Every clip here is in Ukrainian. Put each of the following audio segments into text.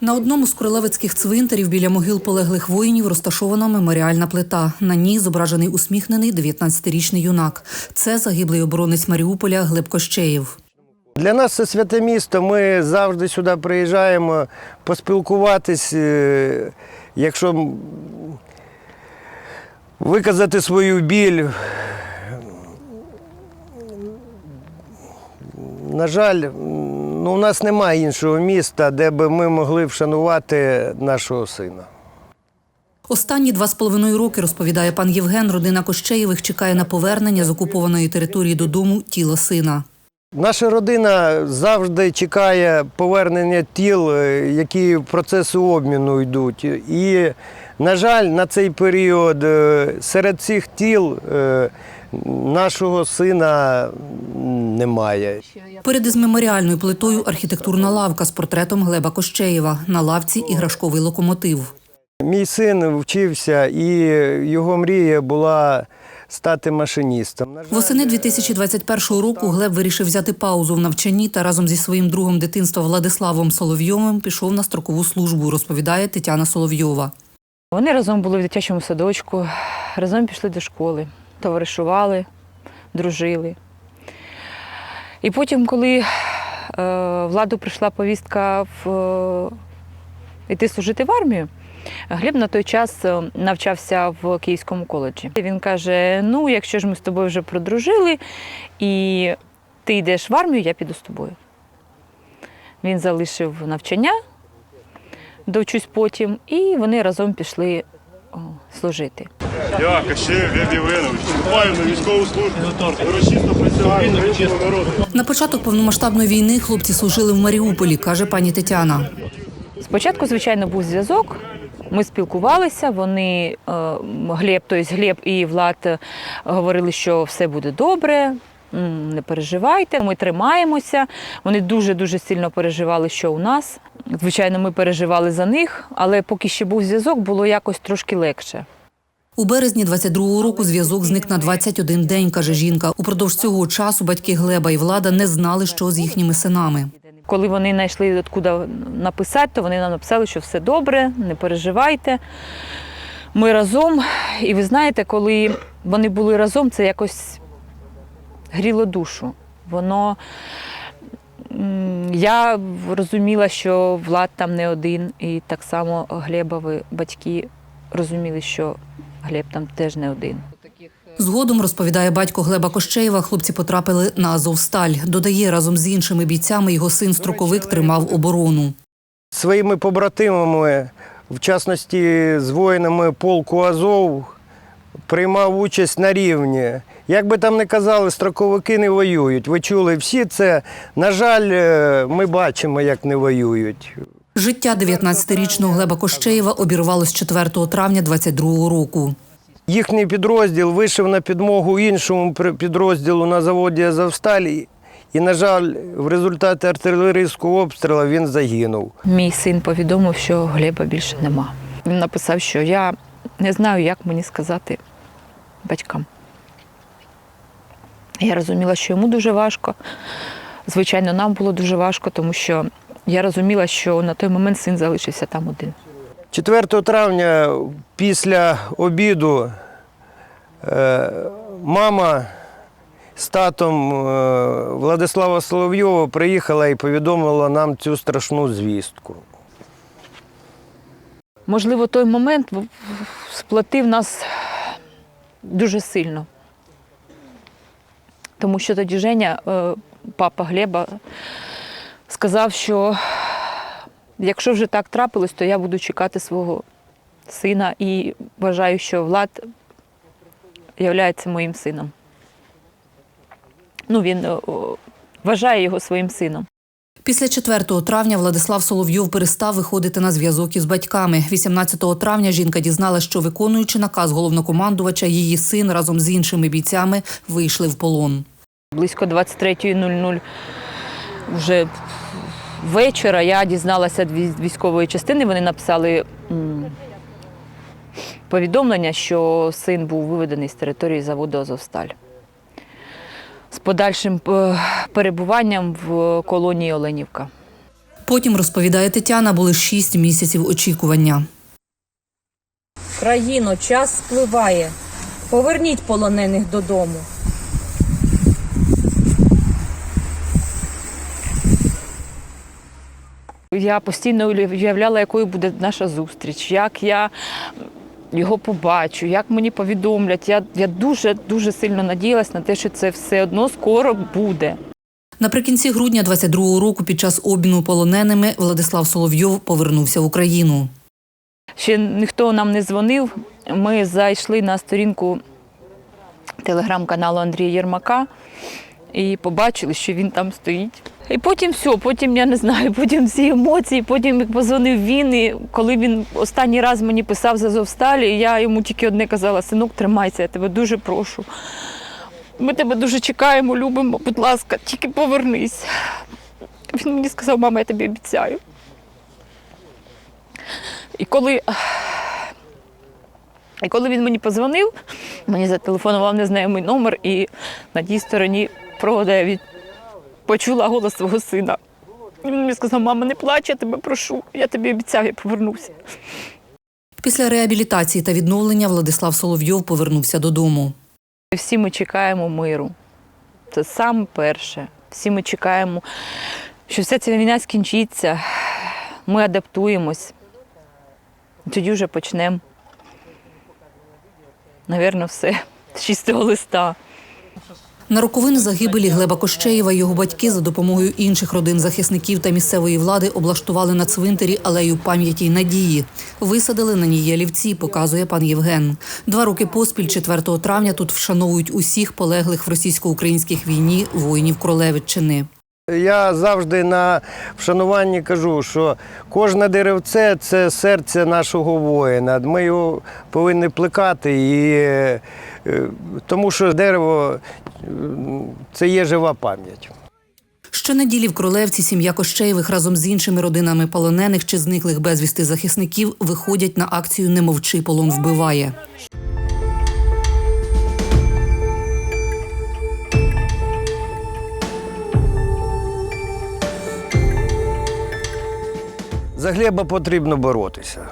На одному з королевицьких цвинтарів біля могил полеглих воїнів розташована меморіальна плита. На ній зображений усміхнений 19-річний юнак. Це загиблий оборонець Маріуполя Глеб Кощеєв. Для нас це святе місто. Ми завжди сюди приїжджаємо поспілкуватись, е, якщо виказати свою біль. На жаль, ну, у нас немає іншого міста, де би ми могли вшанувати нашого сина. Останні два з половиною роки, розповідає пан Євген, родина Кощеєвих чекає на повернення з окупованої території додому тіла сина. Наша родина завжди чекає повернення тіл, е, які в процесу обміну йдуть. І, на жаль, на цей період е, серед цих тіл е, нашого сина немає. Поряд із меморіальною плитою архітектурна лавка з портретом Глеба Кощеєва. На лавці іграшковий локомотив. Мій син вчився, і його мрія була стати машиністом. Восени 2021 року Глеб вирішив взяти паузу в навчанні та разом зі своїм другом дитинства Владиславом Соловйовим пішов на строкову службу, розповідає Тетяна Соловйова. Вони разом були в дитячому садочку, разом пішли до школи, товаришували, дружили. І потім, коли е, владу прийшла повістка в, е, йти служити в армію, Гліб на той час е, навчався в Київському коледжі. Він каже: ну, якщо ж ми з тобою вже продружили і ти йдеш в армію, я піду з тобою. Він залишив навчання, довчусь потім, і вони разом пішли служити. Я, Кащеєв Глеб Євгенович, вступаю на військову службу. Урочисто українському народу. На початок повномасштабної війни хлопці служили в Маріуполі, каже пані Тетяна. Спочатку, звичайно, був зв'язок. Ми спілкувалися. Вони е, Глеб, тобто Глеб і Влад е, говорили, що все буде добре. Не переживайте, ми тримаємося. Вони дуже дуже сильно переживали, що у нас. Звичайно, ми переживали за них, але поки ще був зв'язок, було якось трошки легше. У березні 22-го року зв'язок зник на 21 день, каже жінка. Упродовж цього часу батьки Глеба і Влада не знали, що з їхніми синами. Коли вони знайшли откуда написати, то вони нам написали, що все добре, не переживайте. Ми разом. І ви знаєте, коли вони були разом, це якось гріло душу. Воно я розуміла, що Влад там не один, і так само Глебові батьки розуміли, що Глеб там теж не один. Згодом, розповідає батько Глеба Кощеєва, хлопці потрапили на Азовсталь. Додає, разом з іншими бійцями його син строковик тримав оборону. Своїми побратимами, в частності з воїнами полку Азов, приймав участь на рівні. Як би там не казали, строковики не воюють. Ви чули всі це. На жаль, е, ми бачимо, як не воюють. Життя 19-річного Глеба Кощеєва обірвалось 4 травня 22-го року. Їхній підрозділ вийшов на підмогу іншому підрозділу на заводі Азовсталі. І, на жаль, в результаті артилерійського обстрілу він загинув. Мій син повідомив, що Глеба більше нема. Він написав, що я не знаю, як мені сказати батькам. Я розуміла, що йому дуже важко. Звичайно, нам було дуже важко, тому що я розуміла, що на той момент син залишився там один. 4 травня після обіду е, мама з татом е, Владислава Соловйова приїхала і повідомила нам цю страшну звістку. Можливо, той момент сплатив нас дуже сильно. Тому що тоді Женя, е, папа Глеба, сказав, що якщо вже так трапилось, то я буду чекати свого сина і вважаю, що Влад є моїм сином. Ну, він е, вважає його своїм сином. Після 4 травня Владислав Соловйов перестав виходити на зв'язок із батьками. 18 травня жінка дізналась, що виконуючи наказ головнокомандувача, її син разом з іншими бійцями вийшли в полон. Близько 23.00 вже вечора я дізналася від військової частини. Вони написали повідомлення, що син був виведений з території заводу Азовсталь. З подальшим е, перебуванням в колонії Оленівка. Потім, розповідає Тетяна, були шість місяців очікування. Країно, час спливає. Поверніть полонених додому. Я постійно уявляла, якою буде наша зустріч, як я його побачу, як мені повідомлять. Я, я дуже дуже сильно надіялась на те, що це все одно скоро буде. Наприкінці грудня 22-го року, під час обміну полоненими, Владислав Соловйов повернувся в Україну. Ще ніхто нам не дзвонив. Ми зайшли на сторінку телеграм-каналу Андрія Єрмака і побачили, що він там стоїть. І потім все, потім я не знаю, потім всі емоції, потім як позвонив він. І коли він останній раз мені писав з Азовсталі, я йому тільки одне казала: синок, тримайся, я тебе дуже прошу. Ми тебе дуже чекаємо, любимо, будь ласка, тільки повернись. Він мені сказав, мама, я тобі обіцяю. І коли, і коли він мені позвонив, мені зателефонував незнайомий номер, і на тій стороні провода я від... почула голос свого сина. І Він мені сказав, мама, не плач, я тебе прошу, я тобі обіцяю, я повернуся. Після реабілітації та відновлення Владислав Соловйов повернувся додому. Всі ми чекаємо миру. Це саме перше. Всі ми чекаємо, що вся ця війна скінчиться, ми адаптуємось. Тоді вже почнемо. Навірно, все з чистого листа. На роковини загибелі Глеба Кощеєва його батьки за допомогою інших родин захисників та місцевої влади облаштували на цвинтарі алею пам'яті й надії. Висадили на ній ялівці, показує пан Євген. Два роки поспіль, 4 травня, тут вшановують усіх полеглих в російсько-українських війні воїнів Кролевиччини. Я завжди на вшануванні кажу, що кожне деревце це серце нашого воїна. Ми його повинні плекати, і, е, тому що дерево е, це є жива пам'ять. Щонеділі в Кролевці сім'я Кощеєвих разом з іншими родинами полонених чи зниклих безвісти захисників виходять на акцію Не мовчи, полон вбиває. За Глеба потрібно боротися.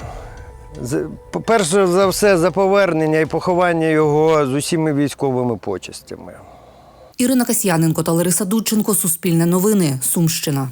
Перше за все за повернення і поховання його з усіма військовими почестями. Ірина Касьяненко та Лариса Дудченко. Суспільне новини. Сумщина.